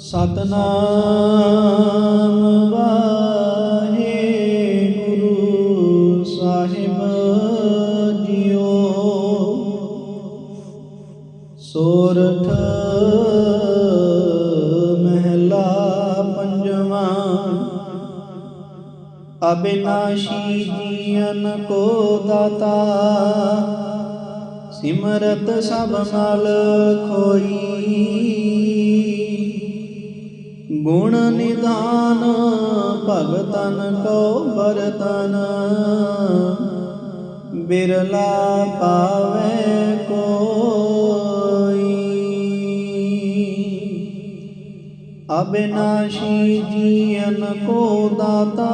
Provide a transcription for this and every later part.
ਸਤਨਾਮ ਵਾਹਿਗੁਰੂ ਸਾਹਿਬ ਜੀਓ। ਸੋਰਠ ਮਹਿਲਾ ਪੰਜਵਾਂ, ਅਬਿਨਾਸ਼ੀ ਜੀਵਨ ਕੋ ਦਾਤਾ, ਸਿਮਰਤ ਸਭ ਮਲ ਖੋਈ। ਗੁਣ ਨਿਧਾਨ, ਭਗਤਨ ਕੋ ਬਰਤਨ ਬਿਰਲਾ ਪਾਵੇ ਕੋਈ। ਅਬਿਨਾਸ਼ੀ ਜੀਵਨ ਕੋ ਦਾਤਾ।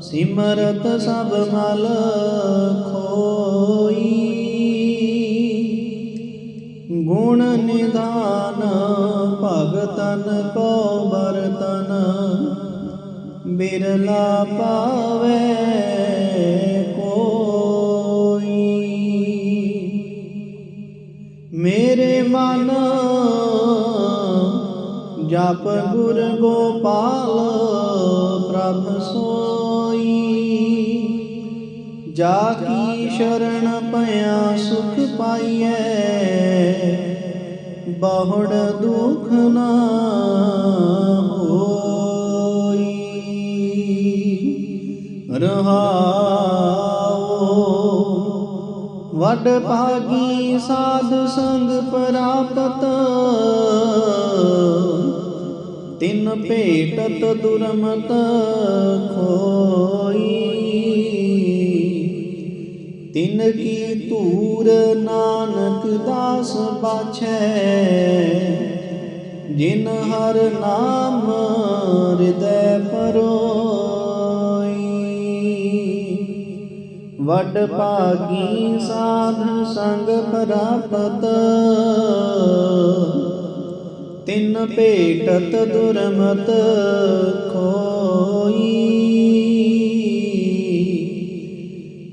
ਸਿਮਰਤ ਸਭ ਮਲ ਖੋਈ। ਗੁਣ ਨਿਧਾਨ ਭਗਤਨ ਕੋ ਬਰਤਨ ਬਿਰਲਾ ਪਾਵੇ ਕੋਈ। ਮੇਰੇ ਮਨ ਜਪ ਗੁਰ ਗੋਪਾਲ, ਪ੍ਰਭ ਸੋਈ। ਜਾ ਕੀ ਸ਼ਰਨ ਪਿਆ ਸੁਖ ਪਾਈਐ ਬਹੁੜ ਦੁਖ ਨਾ ਹੋਈ। ਰਹਾਉ ਵਡ ਭਾਗੀ ਸਾਧ ਸੰਗ ਪ੍ਰਾਪਤ। ਤਿੰਨ ਭੇਟਤ ਦੁਰਮਤ ਖੋਈ। ਤਿੰਨ ਕੀ ਦਾਸ ਬਾਛੈ ਜਿਨ ਹਰ ਨਾਮ ਹਿਰਦੈ ਪਰੋਈ। ਵਡ ਭਾਗੀ ਸਾਧ ਸੰਗ ਪ੍ਰਾਪਤ, ਤਿੰਨ ਭੇਟਤ ਦੁਰਮਤ ਖੋ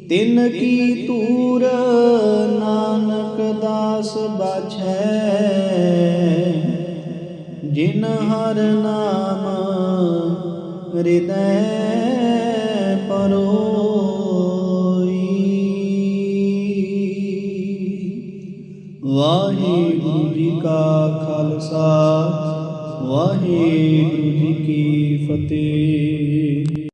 ਤਿਨ ਕੀ ਤੂਰ ਨਾਨਕ ਦਾਸ ਬਾਛੈ। ਜਿਨ ਹਰ ਨਾਮ ਹਿਰਦੈ ਪਰੋਈ। ਵਾਹਿਗੁਰੂ ਜੀ ਕਾ ਖਾਲਸਾ, ਵਾਹਿਗੁਰੂ ਜੀ ਕੀ ਫਤਿਹ।